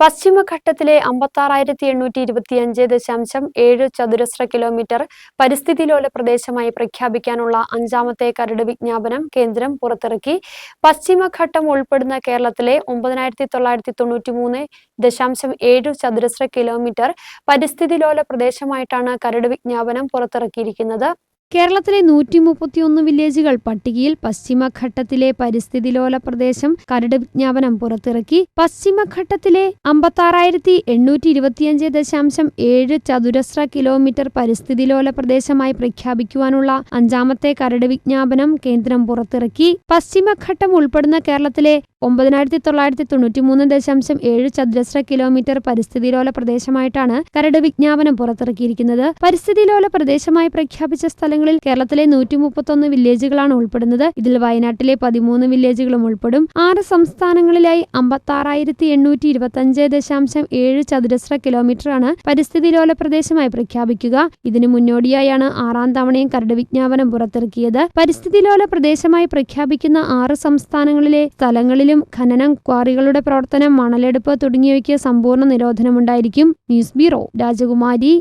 പശ്ചിമഘട്ടത്തിലെ അമ്പത്താറായിരത്തി എണ്ണൂറ്റി ഇരുപത്തിയഞ്ച് ദശാംശം ഏഴ് ചതുരശ്ര കിലോമീറ്റർ പരിസ്ഥിതിലോല പ്രദേശമായി പ്രഖ്യാപിക്കാനുള്ള അഞ്ചാമത്തെ കരട് വിജ്ഞാപനം കേന്ദ്രം പുറത്തിറക്കി. പശ്ചിമഘട്ടം ഉൾപ്പെടുന്ന കേരളത്തിലെ ഒമ്പതിനായിരത്തി തൊള്ളായിരത്തി തൊണ്ണൂറ്റി മൂന്ന് ദശാംശം ഏഴ് ചതുരശ്ര കിലോമീറ്റർ പരിസ്ഥിതിലോല പ്രദേശമായിട്ടാണ് കരട് വിജ്ഞാപനം പുറത്തിറക്കിയിരിക്കുന്നത്. കേരളത്തിലെ നൂറ്റി മുപ്പത്തിയൊന്ന് വില്ലേജുകൾ പട്ടികയിൽ പശ്ചിമഘട്ടത്തിലെ പരിസ്ഥിതിലോല പ്രദേശം കരട് വിജ്ഞാപനം പുറത്തിറക്കി. പശ്ചിമഘട്ടത്തിലെ അമ്പത്താറായിരത്തി എണ്ണൂറ്റി ഇരുപത്തിയഞ്ച് ദശാംശം ഏഴ് ചതുരശ്ര കിലോമീറ്റർ പരിസ്ഥിതിലോല പ്രദേശമായി പ്രഖ്യാപിക്കുവാനുള്ള അഞ്ചാമത്തെ കരട് വിജ്ഞാപനം കേന്ദ്രം പുറത്തിറക്കി. പശ്ചിമഘട്ടം ഉൾപ്പെടുന്ന കേരളത്തിലെ ഒമ്പതിനായിരത്തി തൊള്ളായിരത്തി തൊണ്ണൂറ്റി മൂന്ന് ദശാംശം ഏഴ് ചതുരശ്ര കിലോമീറ്റർ പരിസ്ഥിതിലോല പ്രദേശമായിട്ടാണ് കരട് വിജ്ഞാപനം പുറത്തിറക്കിയിരിക്കുന്നത്. പരിസ്ഥിതിലോല പ്രദേശമായി പ്രഖ്യാപിച്ച സ്ഥലങ്ങളിൽ കേരളത്തിലെ നൂറ്റി മുപ്പത്തൊന്ന് വില്ലേജുകളാണ് ഉൾപ്പെടുന്നത്. ഇതിൽ വയനാട്ടിലെ പതിമൂന്ന് വില്ലേജുകളും ഉൾപ്പെടും. ആറ് സംസ്ഥാനങ്ങളിലായി അമ്പത്താറായിരത്തി എണ്ണൂറ്റി ഇരുപത്തഞ്ച് ദശാംശം ഏഴ് ചതുരശ്ര കിലോമീറ്ററാണ് പരിസ്ഥിതിലോല പ്രദേശമായി പ്രഖ്യാപിക്കുക. ഇതിനു മുന്നോടിയായാണ് ആറാം തവണയും കരട് വിജ്ഞാപനം പുറത്തിറക്കിയത്. പരിസ്ഥിതിലോല പ്രദേശമായി പ്രഖ്യാപിക്കുന്ന ആറ് സംസ്ഥാനങ്ങളിലെ സ്ഥലങ്ങളിലും ഖനനം ക്വാറികളുടെ പ്രവർത്തനം മണലെടുപ്പ് തുടങ്ങിയവയ്ക്ക് സമ്പൂർണ നിരോധനമുണ്ടായിരിക്കും. ന്യൂസ് ബ്യൂറോ രാജകുമാരി.